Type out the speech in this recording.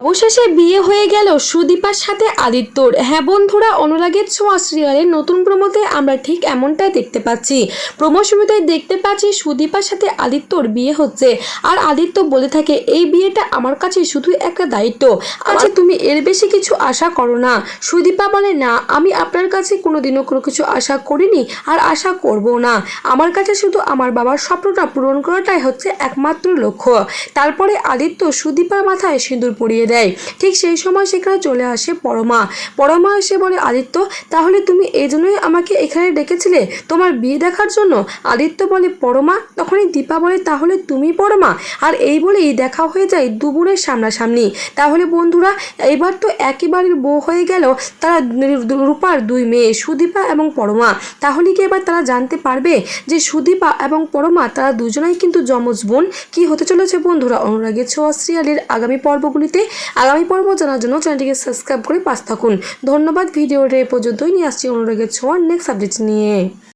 অবশেষে বিয়ে হয়ে গেল সুদীপার সাথে আদিত্যর। হ্যাঁ বন্ধুরা অনুরাগের ছোঁয়া সিরিয়ালের নতুন প্রমোতে আমরা ঠিক এমনটাই দেখতে পাচ্ছি। প্রমো শুরুতে দেখতে পাচ্ছি সুদীপার সাথে আদিত্যর বিয়ে হচ্ছে। আর আদিত্য বলে থাকে এই বিয়েটা আমার কাছে শুধু একটা দায়িত্ব। আচ্ছা তুমি এর বেশি কিছু আশা করো না। সুদীপা বলে না আমি আপনার কাছে কোনোদিনও কোনো কিছু আশা করিনি আর আশা করব না। আমার কাছে শুধু আমার বাবার স্বপ্নটা পূরণ করাটাই হচ্ছে একমাত্র লক্ষ্য। তারপরে আদিত্য সুদীপার মাথায় সিঁদুর পরিয়ে দেয়। ঠিক সেই সময় সেখানে চলে আসে পরমা। পরমা এসে বলে, আদিত্য, তাহলে তুমি এই জন্যই আমাকে এখানে ডেকেছিলে? তোমার বিয়ে দেখার জন্য? আদিত্য বলে, পরমা, তখনই দীপা বলে, তাহলে তুমি পরমা? আর এই বলেই দেখা হয়ে যায় দুপুরের সামনাসামনি। তাহলে বন্ধুরা, এবার তো একই বাড়ির বউ হয়ে গেল, তারা রূপার দুই মেয়ে, সুদীপা এবং পরমা। তাহলে কি এবার তারা জানতে পারবে যে সুদীপা এবং পরমা, তারা দুজনাই কিন্তু যমজ বোন? কি হতে চলেছে বন্ধুরা? অনুরাগের ছোঁয়া সিরিয়ালের আগামী পর্বগুলিতে আগামী পর্ব জানার জন্য চ্যানেলটিকে সাবস্ক্রাইব করে পাশ থাকুন। ধন্যবাদ, ভিডিওটা এ পর্যন্তই। নিয়ে আসছি অনুরাগের ছোঁয়ার নেক্সট আপডেট নিয়ে।